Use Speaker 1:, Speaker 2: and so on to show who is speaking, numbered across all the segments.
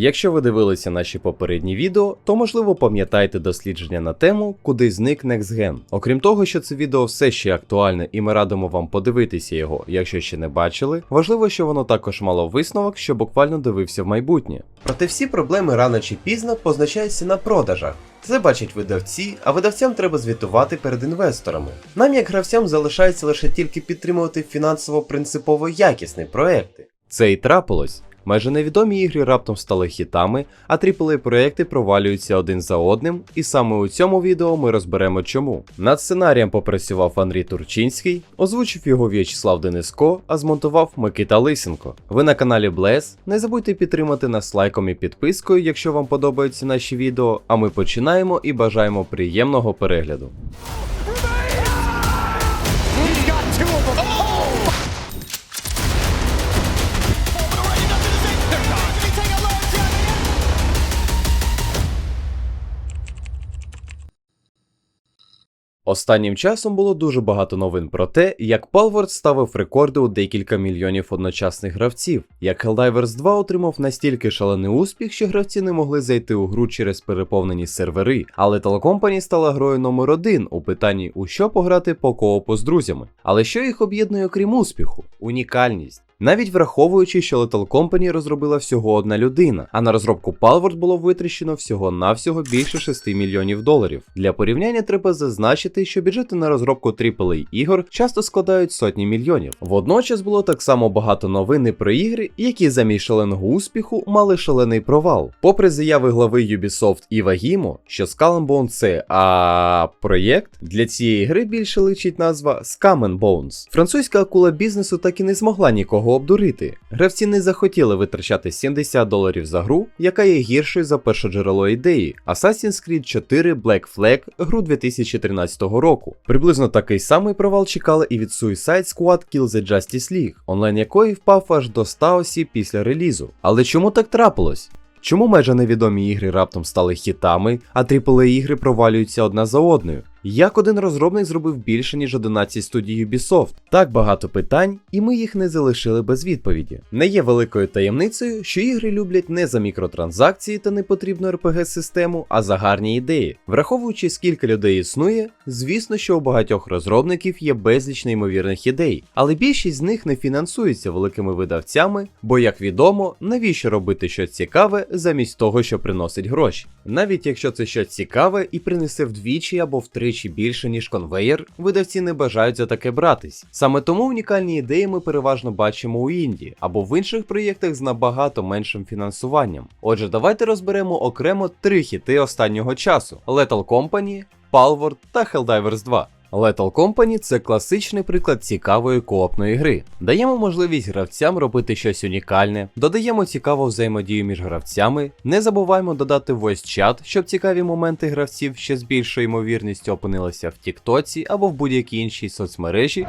Speaker 1: Якщо ви дивилися наші попередні відео, то можливо пам'ятаєте дослідження на тему, куди зник NextGen. Окрім того, що це відео все ще актуальне і ми радимо вам подивитися його, якщо ще не бачили, важливо, що воно також мало висновок, що буквально дивився в майбутнє.
Speaker 2: Проте всі проблеми рано чи пізно позначаються на продажах. Це бачать видавці, а видавцям треба звітувати перед інвесторами. Нам, як гравцям, залишається лише тільки підтримувати фінансово принципово якісні проекти.
Speaker 1: Це і трапилось. Майже невідомі ігри раптом стали хітами, а AAA проекти провалюються один за одним, і саме у цьому відео ми розберемо чому. Над сценарієм попрацював Андрій Турчинський, озвучив його В'ячеслав Дениско, а змонтував Микита Лисенко. Ви на каналі Блес. Не забудьте підтримати нас лайком і підпискою, якщо вам подобаються наші відео. А ми починаємо і бажаємо приємного перегляду. Останнім часом було дуже багато новин про те, як Palworld ставив рекорди у декілька мільйонів одночасних гравців, як Helldivers 2 отримав настільки шалений успіх, що гравці не могли зайти у гру через переповнені сервери, а Lethal Company стала грою номер один у питанні у що пограти по коопу з друзями. Але що їх об'єднує окрім успіху? Унікальність. Навіть враховуючи, що Lethal Company розробила всього одна людина, а на розробку Palworld було витрачено всього навсього більше 6 мільйонів доларів. Для порівняння треба зазначити, що бюджети на розробку AAA ігор часто складають сотні мільйонів. Водночас було так само багато новин про ігри, які замість шаленого успіху мали шалений провал. Попри заяви глави Ubisoft Іва Гімо, що Skull Bones це а проєкт, для цієї гри більше личить назва Scum Bones. Французька акула бізнесу так і не змогла нікого обдурити. Гравці не захотіли витрачати 70 доларів за гру, яка є гіршою за перше джерело ідеї Assassin's Creed 4 Black Flag гру 2013 року. Приблизно такий самий провал чекали і від Suicide Squad Kill the Justice League, онлайн якої впав аж до 100 осіб після релізу. Але чому так трапилось? Чому майже невідомі ігри раптом стали хітами, а AAA ігри провалюються одна за одною? Як один розробник зробив більше, ніж 11 студій Ubisoft? Так багато питань, і ми їх не залишили без відповіді. Не є великою таємницею, що ігри люблять не за мікротранзакції та непотрібну RPG-систему, а за гарні ідеї. Враховуючи, скільки людей існує, звісно, що у багатьох розробників є безліч неймовірних ідей, але більшість з них не фінансується великими видавцями, бо, як відомо, навіщо робити щось цікаве замість того, що приносить гроші. Навіть якщо це щось цікаве і принесе вдвічі або втричі більше, ніж конвейер, видавці не бажають за таке братись. Саме тому унікальні ідеї ми переважно бачимо у інді або в інших проєктах з набагато меншим фінансуванням. Отже, давайте розберемо окремо три хіти останнього часу: Lethal Company, Palworld та Helldivers 2. Lethal Company це класичний приклад цікавої коопної гри. Даємо можливість гравцям робити щось унікальне, додаємо цікаву взаємодію між гравцями, не забуваємо додати voice chat, щоб цікаві моменти гравців ще з більшою ймовірністю опинилися в Тіктоці або в будь-якій іншій соцмережі.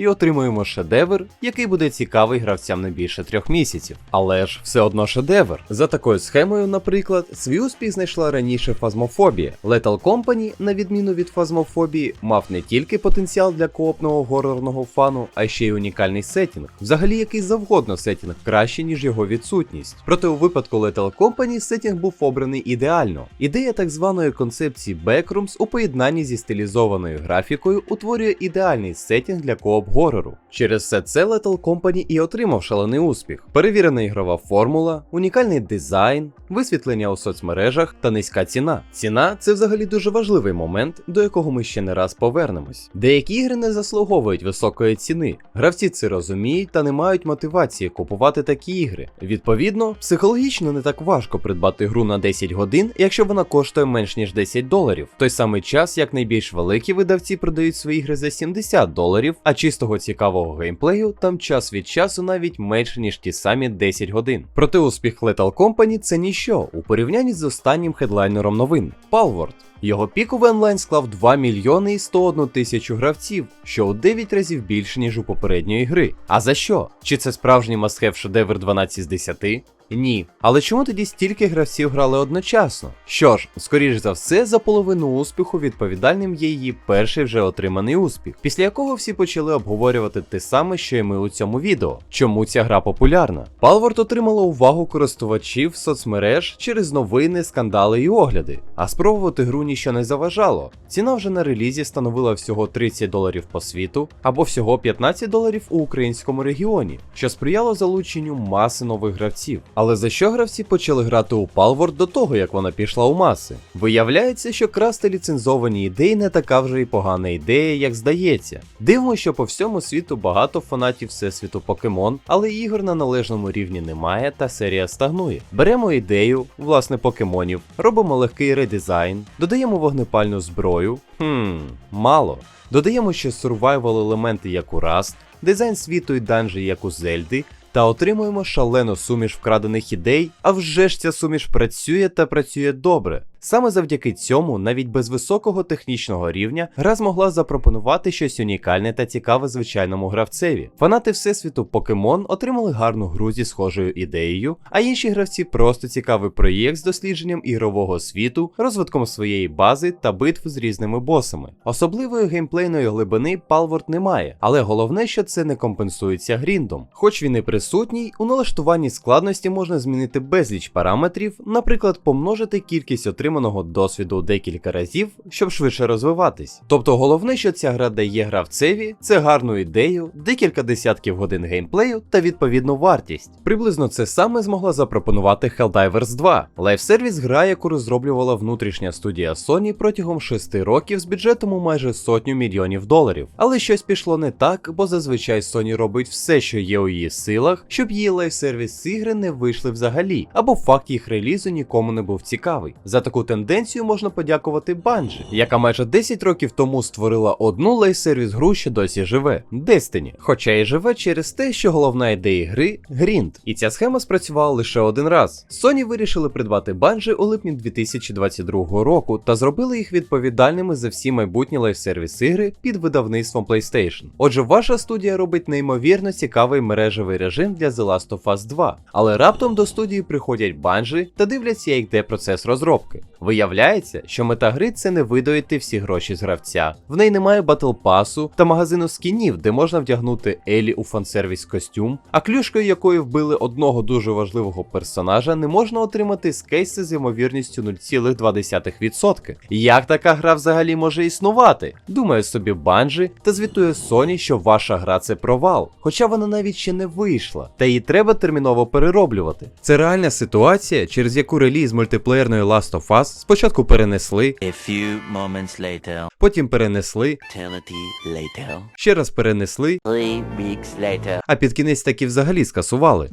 Speaker 1: І отримуємо шедевр, який буде цікавий гравцям не більше трьох місяців. Але ж все одно шедевр. За такою схемою, наприклад, свій успіх знайшла раніше фазмофобія. Lethal Company, на відміну від фазмофобії, мав не тільки потенціал для коопного горорного фану, а ще й унікальний сеттінг. Взагалі який завгодно сеттінг краще, ніж його відсутність. Проте у випадку Lethal Company сеттінг був обраний ідеально. Ідея так званої концепції Backrooms у поєднанні зі стилізованою графікою утворює ідеальний сеттінг для кооп горору. Через все це Lethal Company і отримав шалений успіх. Перевірена ігрова формула, унікальний дизайн, висвітлення у соцмережах та низька ціна. Ціна це взагалі дуже важливий момент, до якого ми ще не раз повернемось. Деякі ігри не заслуговують високої ціни. Гравці це розуміють та не мають мотивації купувати такі ігри. Відповідно, психологічно не так важко придбати гру на 10 годин, якщо вона коштує менш ніж 10 доларів. В той самий час, як найбільш великі видавці продають свої ігри за 70 доларів, а чистого цікавого геймплею там час від часу навіть менше ніж ті самі 10 годин. Проте успіх Lethal Company це ніщо у порівнянні з останнім хедлайнером новин Palworld. Його піковий онлайн склав 2 мільйони і 101 тисячу гравців, що у 9 разів більше, ніж у попередньої гри. А за що? Чи це справжній мастхев шедевр 12 з 10? Ні. Але чому тоді стільки гравців грали одночасно? Що ж, скоріш за все, за половину успіху відповідальним є її перший вже отриманий успіх, після якого всі почали обговорювати те саме, що і ми у цьому відео. Чому ця гра популярна? Palworld отримала увагу користувачів соцмереж через новини, скандали і огляди, а спробувати гру ніщо не заважало. Ціна вже на релізі становила всього 30 доларів по світу або всього 15 доларів у українському регіоні, що сприяло залученню маси нових гравців. Але за що гравці почали грати у Palworld до того, як вона пішла у маси? Виявляється, що красти ліцензовані ідеї не така вже й погана ідея, як здається. Дивно, що по всьому світу багато фанатів всесвіту покемон, але ігор на належному рівні немає та серія стагнує. Беремо ідею, власне, покемонів, робимо легкий редизайн, додаємо вогнепальну зброю. Хм, мало. Додаємо ще сурвайвал елементи, як у Rust, дизайн світу і данжі, як у Зельди, та отримуємо шалену суміш вкрадених ідей, а вже ж ця суміш працює та працює добре. Саме завдяки цьому, навіть без високого технічного рівня, гра змогла запропонувати щось унікальне та цікаве звичайному гравцеві. Фанати всесвіту покемон отримали гарну гру зі схожою ідеєю, а інші гравці просто цікавий проєкт з дослідженням ігрового світу, розвитком своєї бази та битв з різними босами. Особливої геймплейної глибини Palworld немає, але головне, що це не компенсується гріндом. Хоч він і присутній, у налаштуванні складності можна змінити безліч параметрів, наприклад, помножити кількість отриманого досвіду декілька разів, щоб швидше розвиватись. Тобто головне, що ця гра дає гравцеві, це гарну ідею, декілька десятків годин геймплею та відповідну вартість. Приблизно це саме змогла запропонувати Helldivers 2, лайфсервіс гра, яку розроблювала внутрішня студія Sony протягом 6 років з бюджетом у майже сотню мільйонів доларів. Але щось пішло не так, бо зазвичай Sony робить все, що є у її силах, щоб її лайфсервіс ігри не вийшли взагалі, або факт їх релізу нікому не був цікавий. За таку тенденцію можна подякувати Bungie, яка майже 10 років тому створила одну лайфсервіс гру, що досі живе Destiny. Хоча і живе через те, що головна ідея гри грінд. І ця схема спрацювала лише один раз. Sony вирішили придбати Bungie у липні 2022 року та зробили їх відповідальними за всі майбутні лайфсервіс ігри під видавництвом PlayStation. Отже, ваша студія робить неймовірно цікавий мережевий режим для The Last of Us 2, але раптом до студії приходять Bungie та дивляться, як йде процес розробки. Виявляється, що мета гри це не видоїти всі гроші з гравця. В неї немає батл пасу та магазину скінів, де можна вдягнути Елі у фансервіс костюм, а клюшкою якої вбили одного дуже важливого персонажа, не можна отримати з кейси з ймовірністю 0,2%. Як така гра взагалі може існувати? Думає собі Банжі та звітує Sony, що ваша гра це провал, хоча вона навіть ще не вийшла, та її треба терміново перероблювати. Це реальна ситуація, через яку реліз мультиплеєрної Last of Us спочатку перенесли,
Speaker 3: A few moments later,
Speaker 1: потім перенесли,
Speaker 3: eternity later,
Speaker 1: ще раз перенесли,
Speaker 3: three weeks later.
Speaker 1: а під кінець таки взагалі скасували.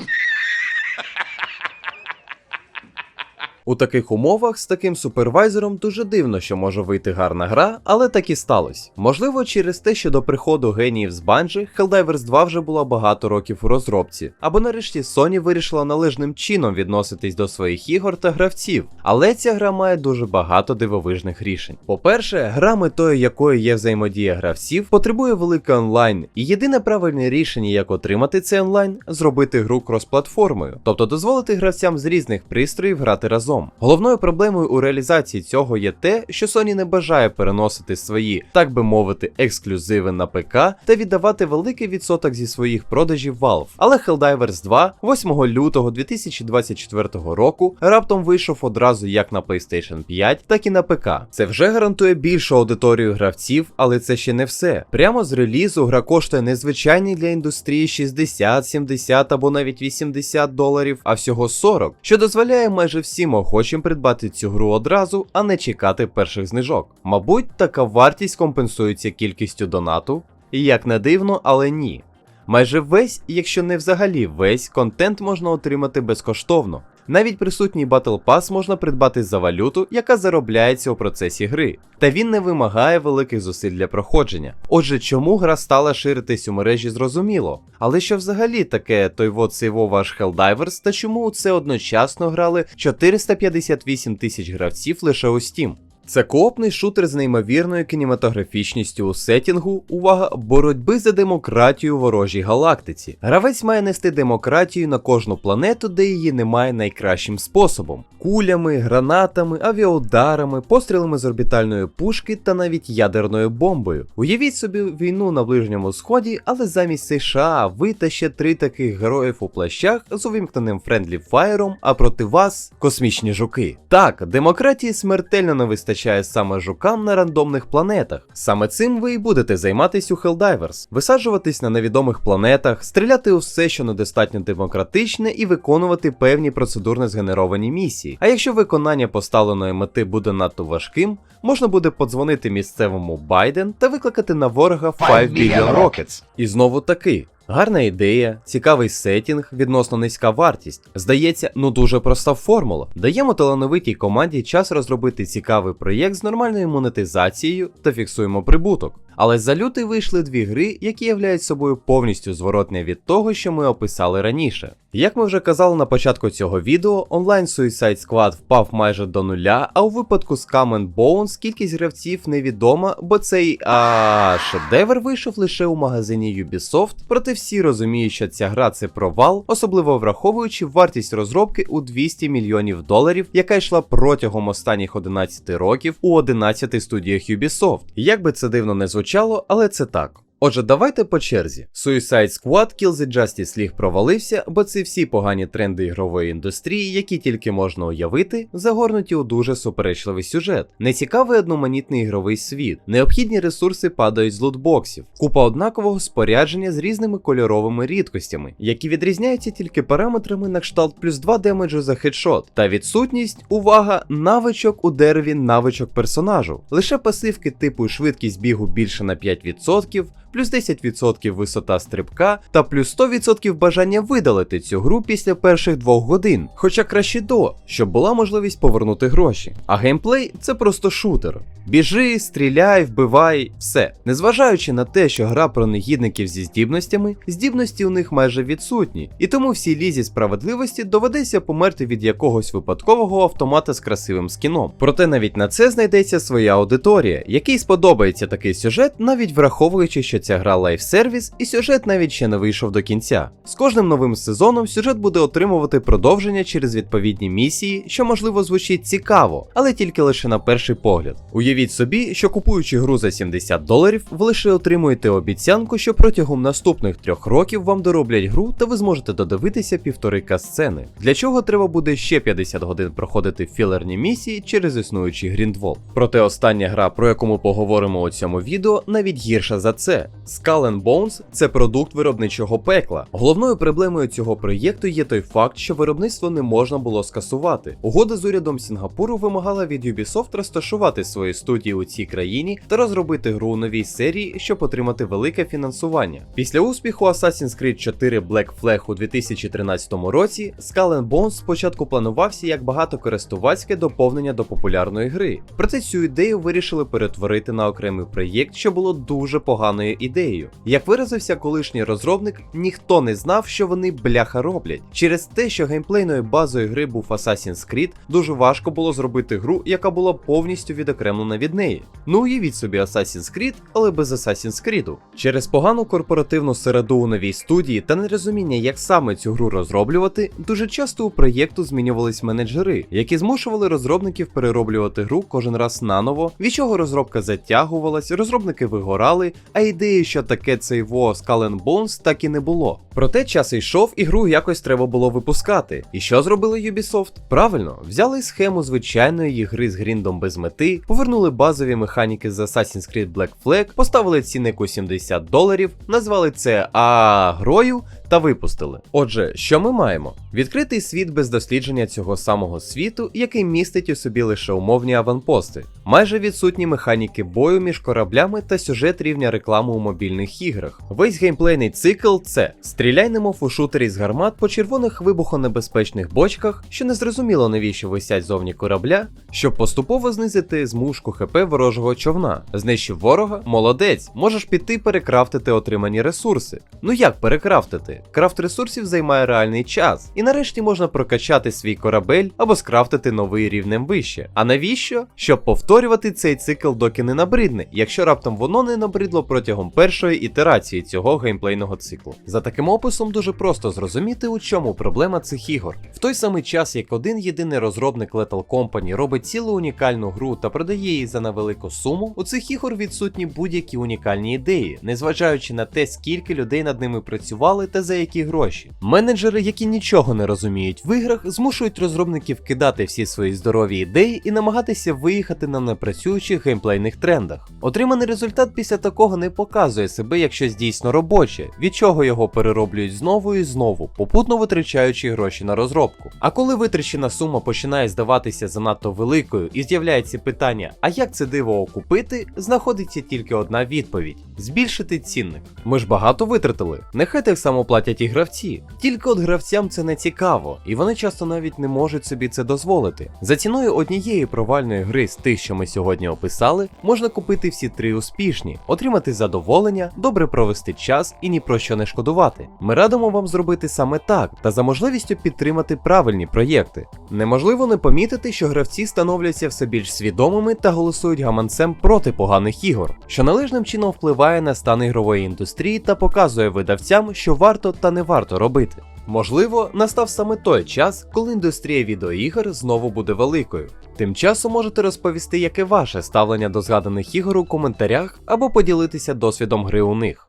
Speaker 1: У таких умовах з таким супервайзером дуже дивно, що може вийти гарна гра, але так і сталося. Можливо, через те, що до приходу геніїв з Bungie Helldivers 2 вже була багато років у розробці, або нарешті Sony вирішила належним чином відноситись до своїх ігор та гравців. Але ця гра має дуже багато дивовижних рішень. По-перше, гра, метою якої є взаємодія гравців, потребує великий онлайн, і єдине правильне рішення, як отримати цей онлайн, зробити гру кросплатформою, тобто дозволити гравцям з різних пристроїв грати разом. Головною проблемою у реалізації цього є те, що Sony не бажає переносити свої, так би мовити, ексклюзиви на ПК та віддавати великий відсоток зі своїх продажів Valve. Але Helldivers 2 8 лютого 2024 року раптом вийшов одразу як на PlayStation 5, так і на ПК. Це вже гарантує більшу аудиторію гравців, але це ще не все. Прямо з релізу гра коштує незвичайні для індустрії 60, 70 або навіть 80 доларів, а всього 40, що дозволяє майже всім охочим придбати цю гру одразу, а не чекати перших знижок. Мабуть, така вартість компенсується кількістю донату. І як не дивно, але ні. Майже весь, якщо не взагалі весь, контент можна отримати безкоштовно. Навіть присутній Battle Pass можна придбати за валюту, яка заробляється у процесі гри, та він не вимагає великих зусиль для проходження. Отже, чому гра стала ширитись у мережі зрозуміло. Але що взагалі таке той вот цей ваш Helldivers, та чому у це одночасно грали 458 тисяч гравців лише у Steam? Це коопний шутер з неймовірною кінематографічністю у сетінгу, увага, боротьби за демократію ворожій галактиці. Гравець має нести демократію на кожну планету, де її немає найкращим способом: кулями, гранатами, авіаударами, пострілами з орбітальної пушки та навіть ядерною бомбою. Уявіть собі війну на Ближньому Сході, але замість США ви та ще три таких героїв у плащах з увімкненим френдлі фаєром, а проти вас космічні жуки. Так, демократії смертельно не вистачає саме жукам на рандомних планетах. Саме цим ви і будете займатись у Helldivers. висаджуватись на невідомих планетах, стріляти у все, що недостатньо демократичне, і виконувати певні процедурно згенеровані місії. А якщо виконання поставленої мети буде надто важким, можна буде подзвонити місцевому Байден та викликати на ворога 5 Billion Rockets. І знову таки. Гарна ідея, цікавий сетінг, відносно низька вартість. Здається, ну дуже проста формула. Даємо талановитій команді час розробити цікавий проєкт з нормальною монетизацією та фіксуємо прибуток. Але за лютий вийшли дві гри, які являють собою повністю зворотне від того, що ми описали раніше. Як ми вже казали на початку цього відео, онлайн Suicide Squad впав майже до нуля, а у випадку з Common Bones кількість гравців невідома, бо цей а шедевр вийшов лише у магазині Ubisoft, проте всі розуміють, що ця гра це провал, особливо враховуючи вартість розробки у 200 мільйонів доларів, яка йшла протягом останніх 11 років у 11 студіях Ubisoft. Як би це дивно не звучало, але це так. Отже, давайте по черзі. Suicide Squad Kill the Justice League провалився, бо це всі погані тренди ігрової індустрії, які тільки можна уявити, загорнуті у дуже суперечливий сюжет, нецікавий одноманітний ігровий світ, необхідні ресурси падають з лутбоксів, купа однакового спорядження з різними кольоровими рідкостями, які відрізняються тільки параметрами на кшталт плюс 2 демеджу за хедшот, та відсутність, увага, навичок у дереві навичок персонажу. Лише пасивки типу швидкість бігу більше на 5%, плюс 10% висота стрибка та плюс 100% бажання видалити цю гру після перших двох годин, хоча краще до, щоб була можливість повернути гроші. А геймплей це просто шутер. Біжи, стріляй, вбивай, все. Незважаючи на те, що гра про негідників зі здібностями, здібності у них майже відсутні, і тому всій лізі справедливості доведеться померти від якогось випадкового автомата з красивим скіном. Проте навіть на це знайдеться своя аудиторія, якій сподобається такий сюжет, навіть враховуючи, що ця гра лайф-сервіс, і сюжет навіть ще не вийшов до кінця. З кожним новим сезоном сюжет буде отримувати продовження через відповідні місії, що можливо звучить цікаво, але тільки лише на перший погляд. Уявіть собі, що купуючи гру за 70 доларів, ви лише отримуєте обіцянку, що протягом наступних трьох років вам дороблять гру, та ви зможете додивитися півтори сцени. Для чого треба буде ще 50 годин проходити філерні місії через існуючий гріндвол. Проте остання гра, про яку ми поговоримо у цьому відео, навіть гірша за це. Skull and Bones – це продукт виробничого пекла. Головною проблемою цього проєкту є той факт, що виробництво не можна було скасувати. Угода з урядом Сінгапуру вимагала від Ubisoft розташувати свої студії у цій країні та розробити гру у новій серії, щоб отримати велике фінансування. Після успіху Assassin's Creed 4 Black Flag у 2013 році, Skull and Bones спочатку планувався як багатокористувацьке доповнення до популярної гри. Проте цю ідею вирішили перетворити на окремий проєкт, що було дуже поганою ідеєю. Як виразився колишній розробник, ніхто не знав, що вони бляха роблять. Через те, що геймплейною базою гри був Assassin's Creed, дуже важко було зробити гру, яка була повністю відокремлена від неї. Ну уявіть собі Assassin's Creed, але без Assassin's Creed. Через погану корпоративну середу у новій студії та нерозуміння, як саме цю гру розроблювати, дуже часто у проєкту змінювались менеджери, які змушували розробників перероблювати гру кожен раз наново, від чого розробка затягувалась, розробники вигорали, а ідеї, що таке цей во Skull and Bones, так і не було. Проте час йшов, і гру якось треба було випускати. І що зробили Ubisoft? Правильно, взяли схему звичайної ігри гри з гріндом без мети, повернули базові механіки з Assassin's Creed Black Flag, поставили цінник у 70 доларів, назвали це а грою та випустили. Отже, що ми маємо? Відкритий світ без дослідження цього самого світу, який містить у собі лише умовні аванпости, майже відсутні механіки бою між кораблями та сюжет рівня реклами у мобільних іграх. Весь геймплейний цикл це стріляй немов у шутері з гармат по червоних вибухонебезпечних бочках, що не зрозуміло навіщо висять зовні корабля, щоб поступово знизити змушку ХП ворожого човна. Знищив ворога, молодець, можеш піти перекрафтити отримані ресурси. Ну як перекрафтити? Крафт ресурсів займає реальний час, і нарешті можна прокачати свій корабель або скрафтити новий рівнем вище. А навіщо? Щоб повторювати цей цикл, доки не набридне, якщо раптом воно не набридло протягом першої ітерації цього геймплейного циклу. За таким описом дуже просто зрозуміти, у чому проблема цих ігор. В той самий час, як один єдиний розробник Lethal Company робить цілу унікальну гру та продає її за невелику суму, у цих ігор відсутні будь-які унікальні ідеї, незважаючи на те, скільки людей над ними працювали та за які гроші. Менеджери, які нічого не розуміють в іграх, змушують розробників кидати всі свої здорові ідеї і намагатися виїхати на непрацюючих геймплейних трендах. Отриманий результат після такого не показує себе як щось дійсно робоче, від чого його перероблюють знову і знову, попутно витрачаючи гроші на розробку. А коли витрачена сума починає здаватися занадто великою і з'являється питання, а як це диво окупити, знаходиться тільки одна відповідь: збільшити цінник. Ми ж багато витратили. Нехай так само платять і гравці. Тільки от гравцям це не цікаво, і вони часто навіть не можуть собі це дозволити. За ціною однієї провальної гри з тих, що ми сьогодні описали, можна купити всі три успішні, отримати задоволення, добре провести час і ні про що не шкодувати. Ми радимо вам зробити саме так та за можливістю підтримати правильні проєкти. Неможливо не помітити, що гравці становляться все більш свідомими та голосують гаманцем проти поганих ігор, що належним чином впливає на стан ігрової індустрії та показує видавцям, що варто та не варто робити. Можливо, настав саме той час, коли індустрія відеоігр знову буде великою. Тим часом можете розповісти, яке ваше ставлення до згаданих ігор у коментарях або поділитися досвідом гри у них.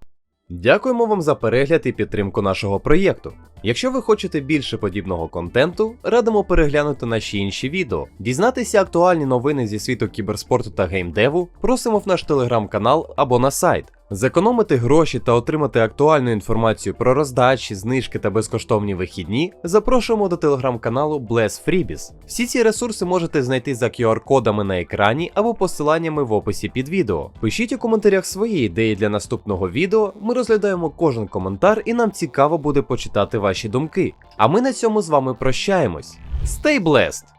Speaker 1: Дякуємо вам за перегляд і підтримку нашого проєкту. Якщо ви хочете більше подібного контенту, радимо переглянути наші інші відео, дізнатися актуальні новини зі світу кіберспорту та геймдеву, просимо в наш телеграм-канал або на сайт. Зекономити гроші та отримати актуальну інформацію про роздачі, знижки та безкоштовні вихідні, запрошуємо до телеграм-каналу Bless Freebies. Всі ці ресурси можете знайти за QR-кодами на екрані або посиланнями в описі під відео. Пишіть у коментарях свої ідеї для наступного відео. Ми розглядаємо кожен коментар і нам цікаво буде почитати ваші думки. А ми на цьому з вами прощаємось. Stay blessed!